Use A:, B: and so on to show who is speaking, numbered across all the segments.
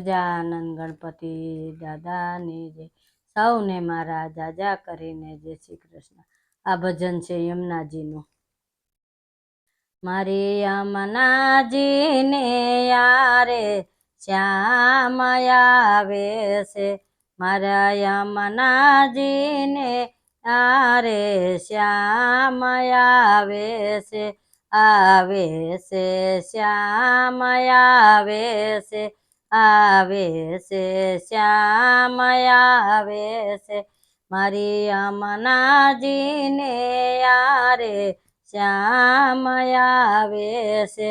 A: ગજાનંદ ગણપતિ દાદાની જય. સૌને મારા જાજા કરીને જય શ્રી કૃષ્ણ. આ ભજન છે યમુનાજીનું. મારી યમુનાજીને યારે શ્યામ આવે છે. મારા યમુનાજીને યારે શ્યામ આવે છે. આવે છે, શ્યામ આવે છે. આવે છે, શ્યામ આવે છે, મારી યમુનાજીને યારે શ્યામ આવે છે,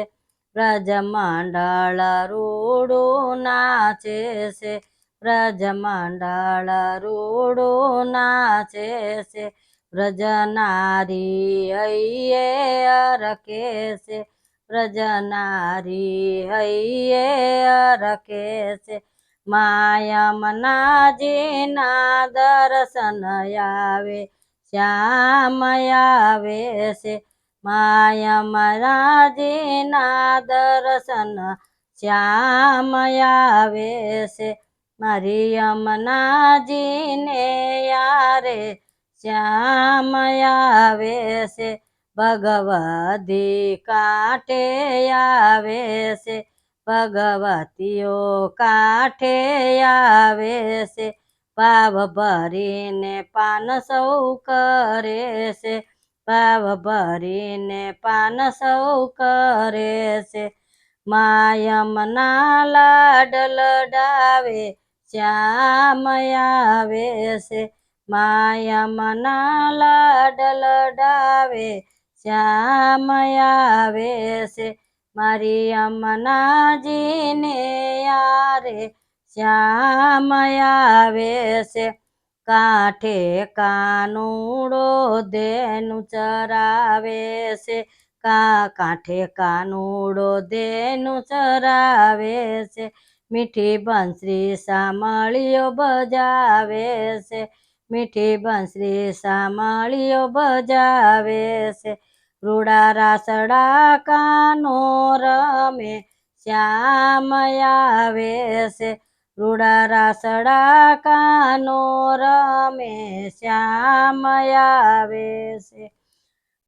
A: બ્રજમંડળ રૂડું નાચે છે, બ્રજમંડળ રૂડું નાચે છે વ્રજનારી અયે અરકે છે વ્રજનારી હૈયે અરકે છે. માયમનાજીના દર્શન આવે શ્યામ આવે છે. માયમનાજીના દર્શન શ્યામ આવે છે. મારી યમનાજીને યારે શ્યામ આવે છે. ભગવદી કાંઠે આવે છે. ભગવતીઓ કાંઠે આવે છે. પાવ ભરીને પાન સૌ કરે છે. પાવ ભરીને પાન સૌ કરે છે. માયમના લાડ લડાવે, શ્યામ આવે છે. માયમના લાડ લડાવે શ્યામ આવે મારી અમનાજીને યારે શ્યામ આવે છે. કાંઠે કાનુડો દેનું ચરાવે છે. કા, કાંઠે કાનુડો દેનું ચરાવે છે. મીઠી બંસરી સામળીઓ બજાવે છે. મીઠી બંસરી સામળીઓ બજાવે છે. રૂડા રાસડા કાનો રમે, શ્યામ આવે છે. રૂડા રાસડા કાનો રમે, શ્યામ આવે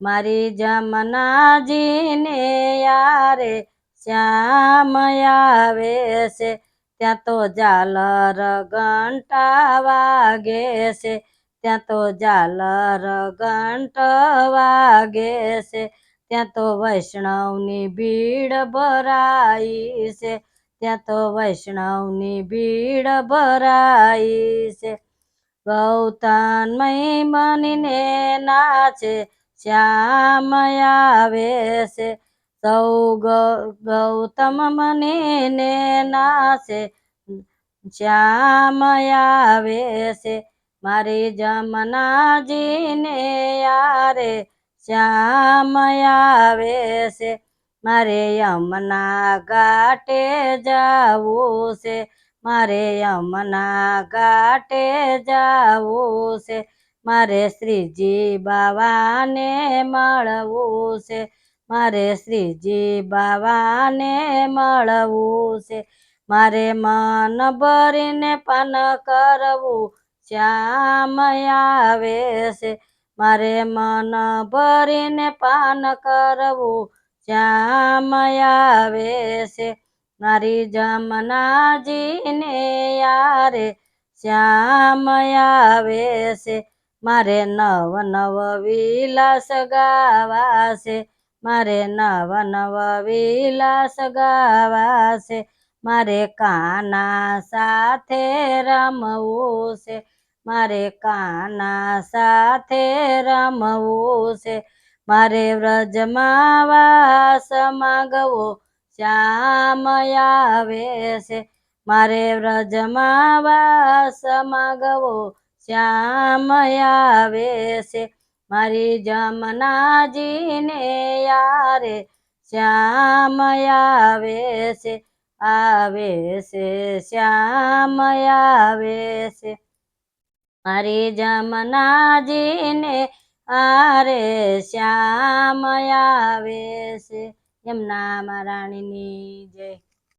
A: મારી જમનાજીને યારે શ્યામ આવે ત્યાં તો ઝાલર ઘંટા વાગે છે. ત્યાં તો ઝાલર ઘંટ વાગે છે. ત્યાં તો વૈષ્ણવની ભીડ ભરાઈ છે. ત્યાં તો વૈષ્ણવની ભીડ ભરાઈ છે. ગૌતમય બનીને નાચે, શ્યામ આવે છે. સૌ ગૌતમ બનીને નાચે, શ્યામ આવે છે. મારી જમનાજીને યારે શ્યામ આવે છે. મારે યમના ઘાટે જાવું છે. મારે યમના ઘાટે જાવું છે. મારે શ્રીજી બાવાને મળવું છે. મારે શ્રીજી બાવાને મળવું છે. મારે મન ભરીને પાન કરવું શ્યામ આવે છે. મારે મન ભરીને પાન કરવું. શ્યામ આવે છે. મારી જમનાજીને યારે. શ્યામ આવે છે. મારે નવ નવ વિલાસ ગાવા છે. મારે નવ નવ વિલાસ ગાવા છે. મારે કાના સાથે રમવું છે. મારે કાના સાથે રમવું છે. મારે વ્રજમાં વાસ માગવો શ્યામ આવે છે. મારે વ્રજમાં વાસ માગવો શ્યામ આવે છે. મારી જમનાજીને યારે શ્યામ આવે છે. આવે છે, શ્યામ આવે છે. મારી જમનાજીને આરે શ્યામ આવે છે. એમના રાણીની જય.